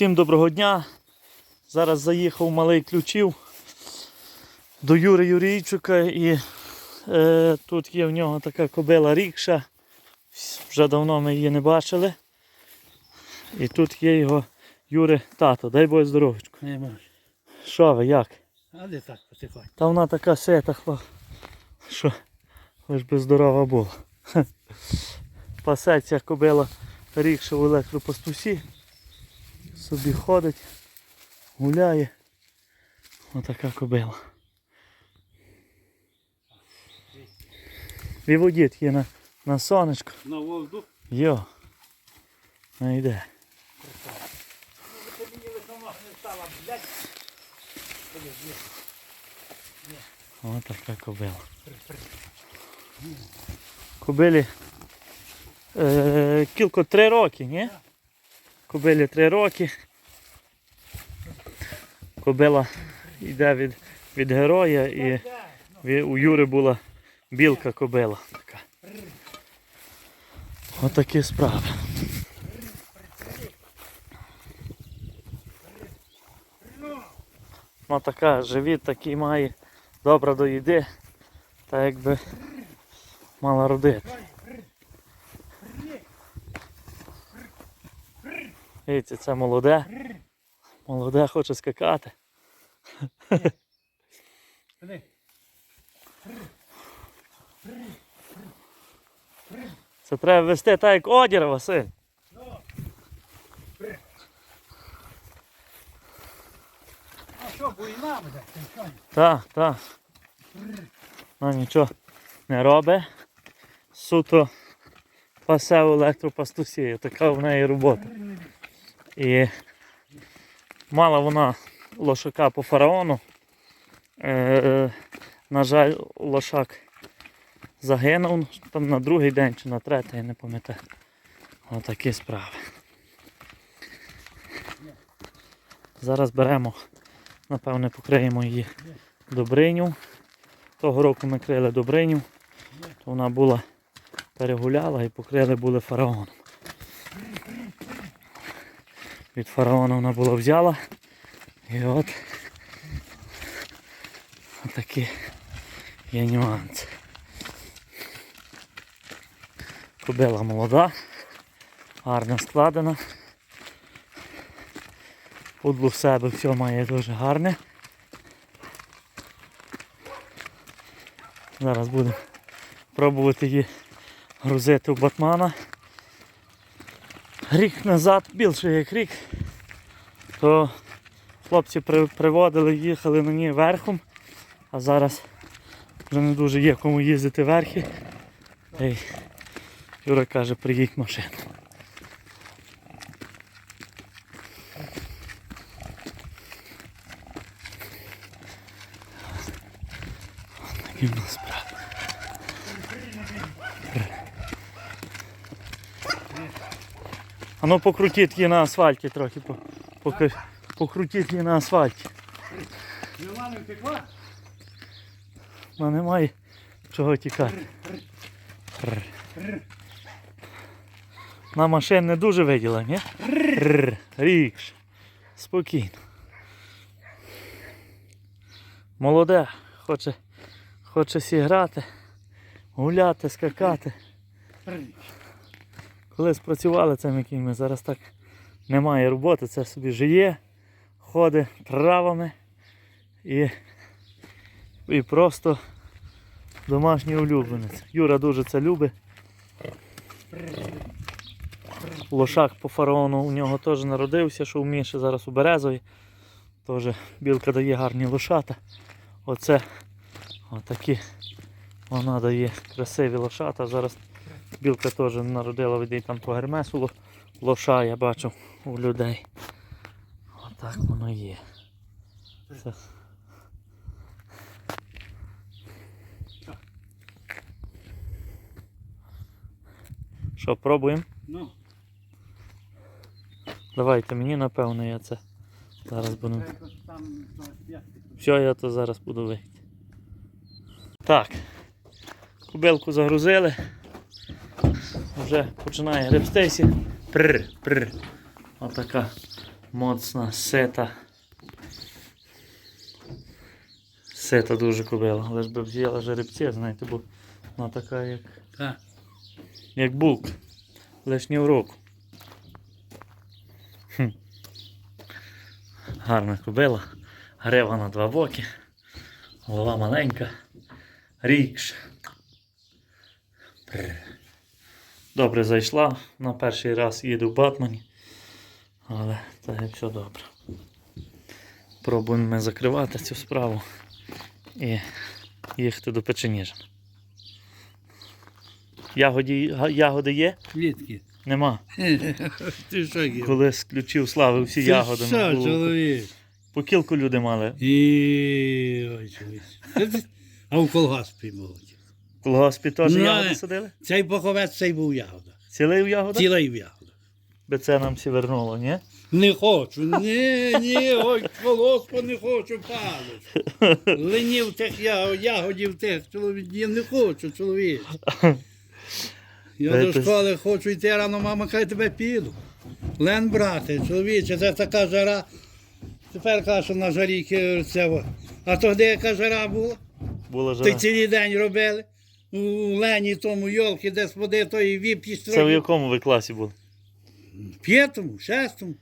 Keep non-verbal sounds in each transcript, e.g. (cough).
Всім доброго дня. Зараз заїхав малий ключів до Юри Юрійчука і е, тут є в нього така кобила рікша. Вже давно ми її не бачили. І тут є його Юри тато. Дай Боже можу. Що ви, як? А де так потихоньку? Та вона така сита, хва- що лиш би здорова була. (laughs) Пасеться кобила рікша в електропастусі. Собі ходить, гуляє. Отака кобила. Виводіть її на, на сонечко. На воздух. Йо. Не йде. Ось така кобила. Кобилі е, кілько три роки, ні? Кобилі три роки. Кобила йде від, від героя і у Юри була білка кобила. Така. Отакі справи. Ну така, живіт такий має, добра до їди, та якби мала родити. Видите, це молоде. Молоде хоче скакати. Це треба вести так, як одір, Василь. А що, буйна буде? Так, так. Ну нічого не робить. Суто пасе в електропастусі. Така в неї робота. І мала вона лошака по фараону. Е, на жаль, лошак загинув там на другий день чи на третій, я не пам'ятаю. Отакі справи. Зараз беремо, напевне, покриємо її Добриню. Того року ми крили Добриню, то вона була перегуляла і покрили були фараоном. Від фараона вона була взяла. І от такі є нюанси. Кобила молода, гарно складена. Пудло в себе все має дуже гарне. Зараз будемо пробувати її грузити в батмана. Рік назад, більше як рік, то хлопці при- приводили, їхали на ній верхом, а зараз вже не дуже є кому їздити верхи. Юра каже, приїдь машину. Такі в нас справи. А ну покрутіть її на асфальті трохи. Поки, покрутіть її на асфальті. Нема не втекла? Ну немає чого тікати. На машин не дуже виділа, ні? Рікш. Спокійно. Молоде, хоче, хоче сіграти, гуляти, скакати. Коли спрацювали цими кіньми, зараз так немає роботи, це собі жиє, ходить травами і, і просто домашній улюбленець. Юра дуже це любить. Лошак по фараону у нього теж народився, що в Міші зараз у Березові. Теж білка дає гарні лошата. Оце отакі вона дає красиві лошата. Зараз білка теж народила від там по гермесу лоша, я бачу у людей. Отак воно є. Це. Що, пробуємо? Ну, Давайте мені напевно я це зараз буду. 25. Все, я то зараз буду вийти. Так. Кубилку загрузили. Вже починає гребстися. Прр, прр. Отака Моцна, сита. Сита дуже кобила. Але ж би взяла жеребці, знаєте, бо вона така, як, Так. як бук. Лишні в руку. Хм. Гарна кобила. Грива на два боки. Голова маленька. Рікш. Прр. Добре зайшла. На перший раз їду в Батмані. Але так все добре. Пробуємо ми закривати цю справу і їхати до Печеніжина. Ягоді, ягоди є? Звідки? Нема. (laughs) Ти що є? Коли з ключів слави всі Ти ягодами. що, було. чоловік? По кілку люди мали. І... Ой, чоловік. А в колгоспі молоді. Колгоспі теж Ну, ягоди садили? Цей поховець цей був в ягодах. Цілий в ягодах? Цілий в ягодах. Би це нам всі вернуло, ні? Не хочу, ні, ні, ой, колоспу не хочу, палець. Ленів тих ягод, ягодів тих, чоловік, я не хочу, чоловік. Я Дайте- до школи хочу йти рано, мама каже, тебе піду. Лен, брате, чоловіче, це така жара. Тепер каже, що на жарі ки- це. во. А то де яка жара була? Була Ти жара. цілий день робили. У Лені тому йолки, де споди, тої віп'ї Це в якому ви класі були? П'ятому, шестому.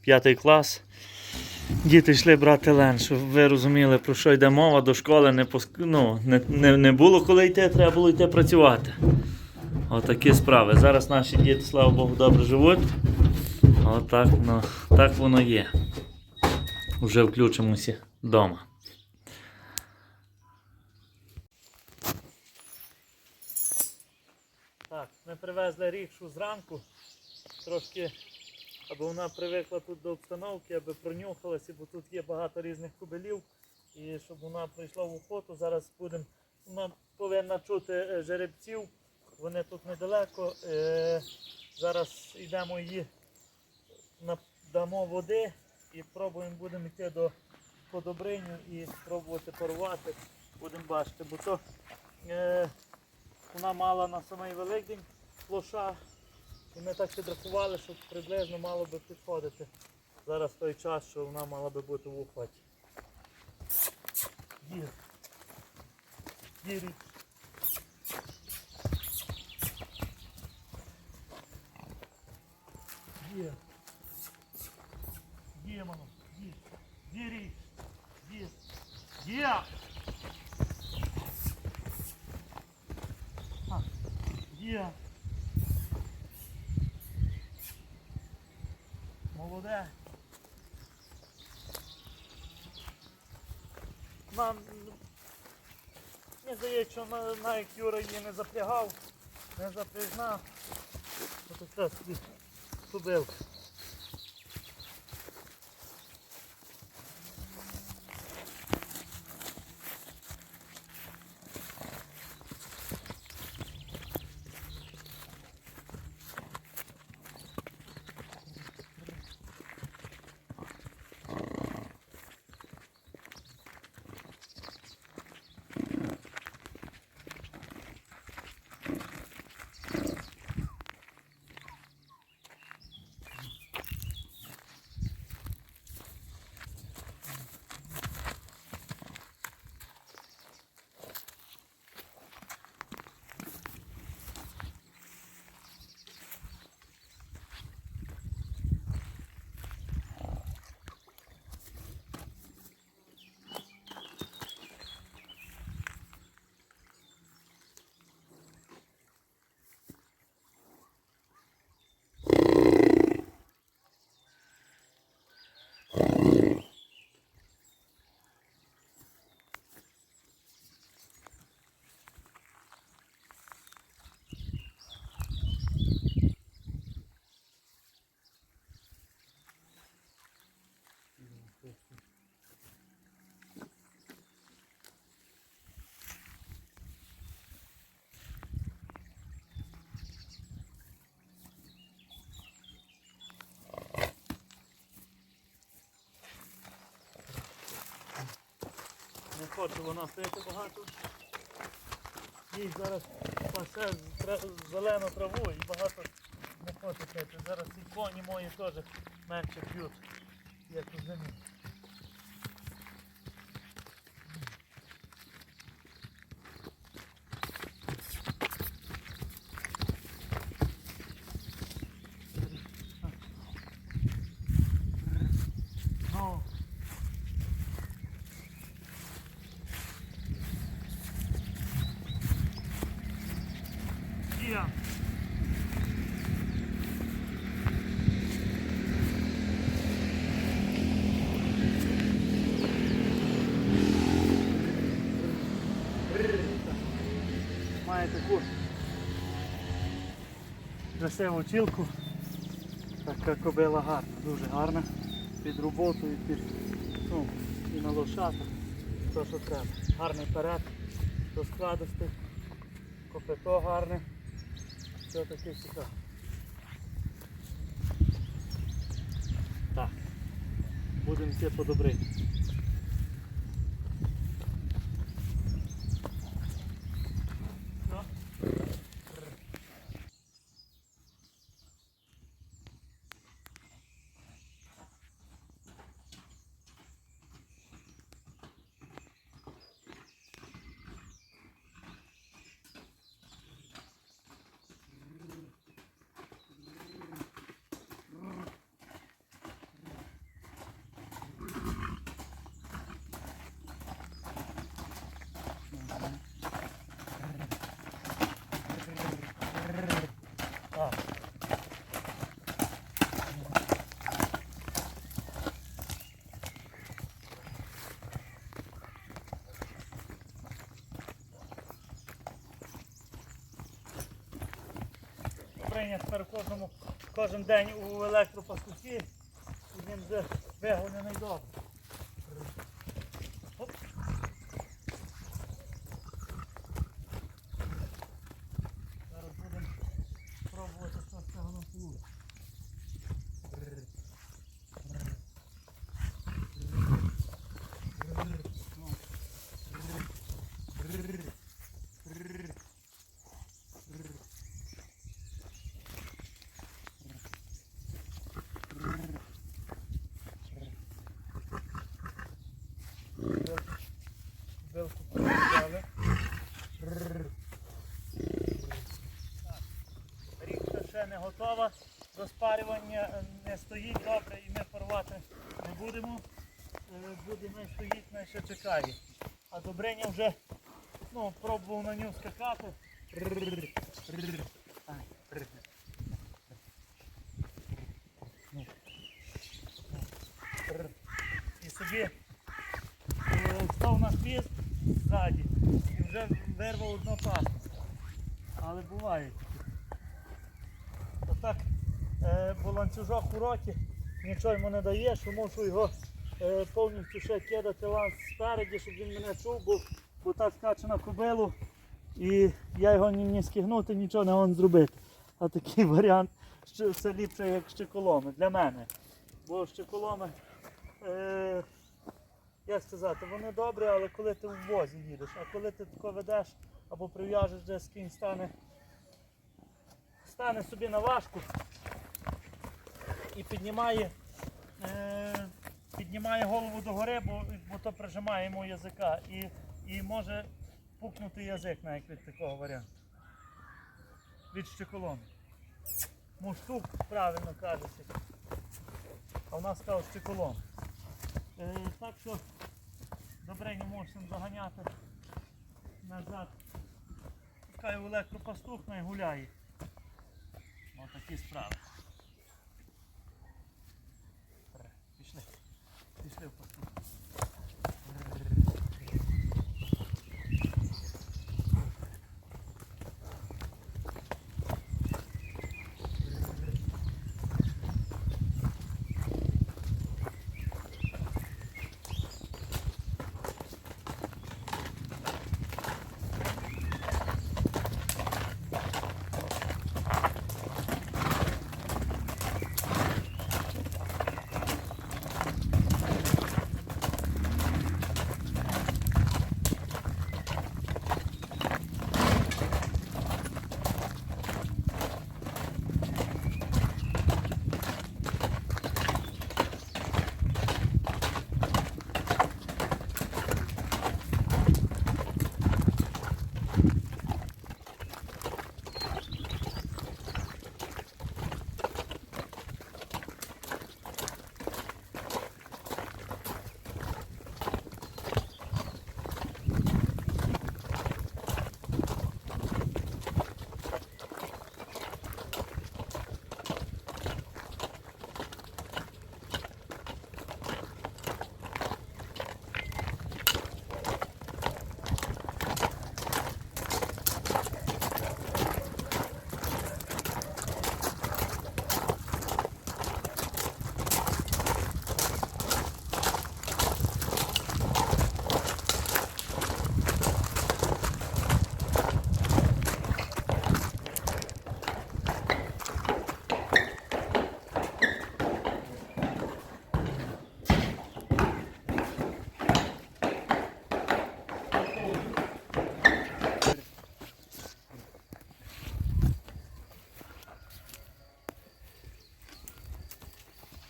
П'ятий клас. Діти йшли брати лен, щоб ви розуміли, про що йде мова, до школи не, поск... ну, не, не, не було коли йти, треба було йти працювати. Отакі справи. Зараз наші діти, слава Богу, добре живуть. Отак ну, так воно є. Вже включимося вдома. Так, ми привезли рікшу зранку. Трошки аби вона привикла тут до обстановки, аби пронюхалася, бо тут є багато різних кобелів. І щоб вона прийшла в охоту, зараз будемо. Вона повинна чути е, жеребців. Вони тут недалеко. Е, зараз йдемо її, дамо води і пробуємо будемо йти до по Добриню і пробувати парувати. Будемо бачити, бо то е, вона мала на самий Великдень лоша. І ми так підрахували, що приблизно мало би підходити зараз той час, що вона мала би бути в охваті. Є. Є річ. Є. Є, мамо. Є. Є річ. Є. Є. А. Є. Молоде. Нам мені здається, що на, на Юра її не запрягав, не запрягнав. Ось це собі тубилка. Хоче вона стояти багато. Їй зараз пасе зелену траву і багато не хоче пити. Зараз і коні мої теж менше п'ють. як у зимі. Є. Має таку красиву чілку. Така кобила гарна, дуже гарна. Під роботу і під ну, і на лошата. То, що треба. Гарний перед, розкладистий, копито гарне. Все таке цікаве. Так. Будемо йти по. Добриня тепер кожному, кожен день у електропастухі і він вже вигоняний добре. Оп. Зараз будемо пробувати, що з цього нам вийде. Вилку взяли. Річка ще не готова, розпарювання е, не стоїть добре і ми порвати не будемо. Будемо Буде не стоїть, не ще чекає. А Добриня вже ну, пробував на нього скакати. Ай, Ну. І собі е, став на хвіст ззаді і вже вирвав одну пасу. Але буває. Отак, е, бо ланцюжок у роті нічого йому не дає, що мушу його е, повністю ще кидати ланц спереді, щоб він мене чув, бо, бо так скаче на кобилу. І я його ні, ні скигнути, нічого не можу зробити. А такий (laughs) варіант що все ліпше, як щеколоми для мене. Бо щеколоми, е, як сказати, вони добрі, але коли ти в возі їдеш, а коли ти тако ведеш або прив'яжеш десь кінь стане, стане собі на важку і піднімає, е, піднімає голову догори, бо, бо то прижимає йому язика і, і може пукнути язик навіть від такого варіанту. Від щеколону. Муштук правильно кажеться. А в нас сказав щеколон. Е, так що добре не можемо заганяти назад. Пускай електропастух не гуляє. Ось такі справи. Добре, Пішли. Пішли в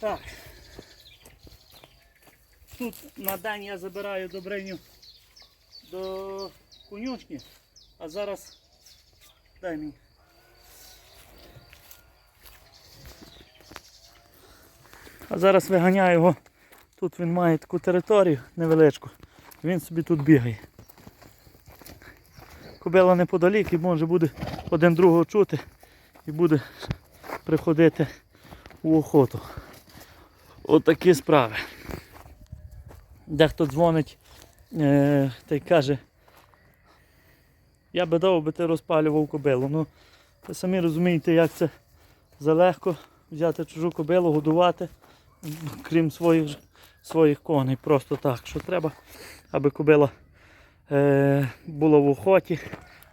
Так. Тут на день я забираю добриню до конюшні, а зараз дай мені. А зараз виганяю його. Тут він має таку територію невеличку. Він собі тут бігає. Кобила неподалік і може буде один другого чути і буде приходити у охоту. От такі справи. Дехто дзвонить е, та й каже, я би дав би ти розпалював кобилу. Ну, ви самі розумієте, як це залегко взяти чужу кобилу, годувати, крім своїх, своїх коней. Просто так, що треба, аби кобила е, була в охоті,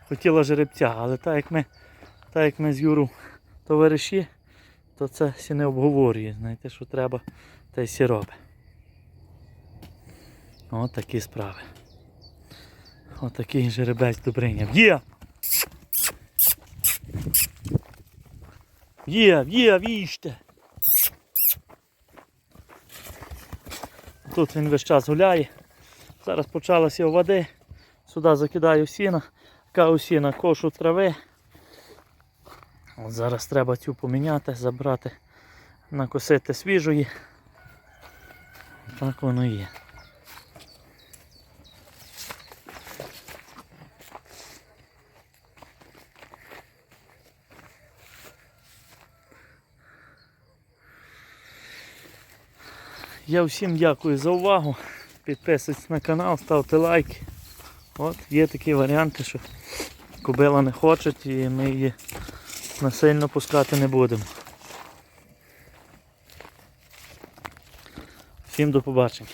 хотіла жеребця. Але так як ми, так як ми з Юру товариші, то це всі не обговорює. Знаєте, що треба, та й всі робить. От такі справи. От такий жеребець добриня. Є! Є, є, віжте! Тут він весь час гуляє. Зараз почалася води. Сюди закидаю сіна, каю сіна, кошу трави. От зараз треба цю поміняти, забрати, накосити свіжої. Так воно є. Я всім дякую за увагу. Підписуйтесь на канал, ставте лайки. От є такі варіанти, що кобила не хоче і ми її насильно пускати не будемо. Всім до побачення.